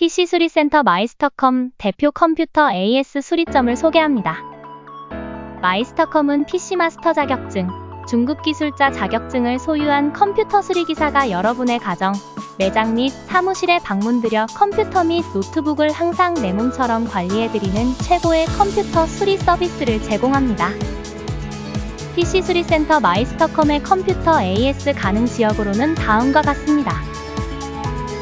PC 수리센터 마이스터컴 대표 컴퓨터 AS 수리점을 소개합니다. 마이스터컴은 PC 마스터 자격증, 중급 기술자 자격증을 소유한 컴퓨터 수리기사가 여러분의 가정, 매장 및 사무실에 방문드려 컴퓨터 및 노트북을 항상 내 몸처럼 관리해드리는 최고의 컴퓨터 수리 서비스를 제공합니다. PC 수리센터 마이스터컴의 컴퓨터 AS 가능 지역으로는 다음과 같습니다.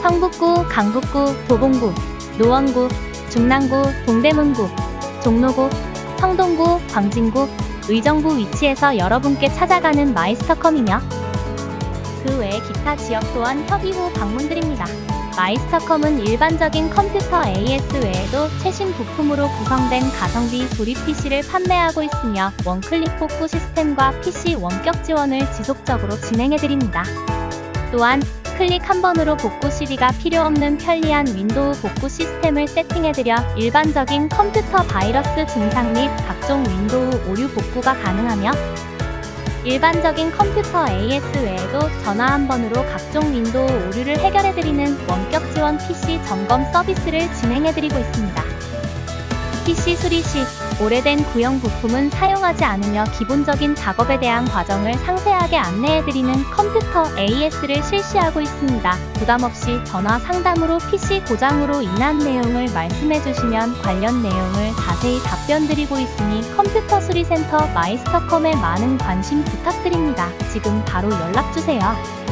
성북구, 강북구, 도봉구, 노원구, 중랑구, 동대문구, 종로구, 성동구, 광진구, 의정부 위치에서 여러분께 찾아가는 마이스터컴이며 그 외 기타 지역 또한 협의 후 방문드립니다. 마이스터컴은 일반적인 컴퓨터 AS 외에도 최신 부품으로 구성된 가성비 조립 PC를 판매하고 있으며 원클릭 복구 시스템과 PC 원격 지원을 지속적으로 진행해드립니다. 또한 클릭 한 번으로 복구 CD가 필요 없는 편리한 윈도우 복구 시스템을 세팅해드려 일반적인 컴퓨터 바이러스 증상 및 각종 윈도우 오류 복구가 가능하며 일반적인 컴퓨터 AS 외에도 전화 한 번으로 각종 윈도우 오류를 해결해드리는 원격 지원 PC 점검 서비스를 진행해드리고 있습니다. PC 수리 시 오래된 구형 부품은 사용하지 않으며 기본적인 작업에 대한 과정을 상세하게 안내해드리는 컴퓨터 AS를 실시하고 있습니다. 부담 없이 전화 상담으로 PC 고장으로 인한 내용을 말씀해주시면 관련 내용을 자세히 답변드리고 있으니 컴퓨터 수리센터 마이스터컴에 많은 관심 부탁드립니다. 지금 바로 연락주세요.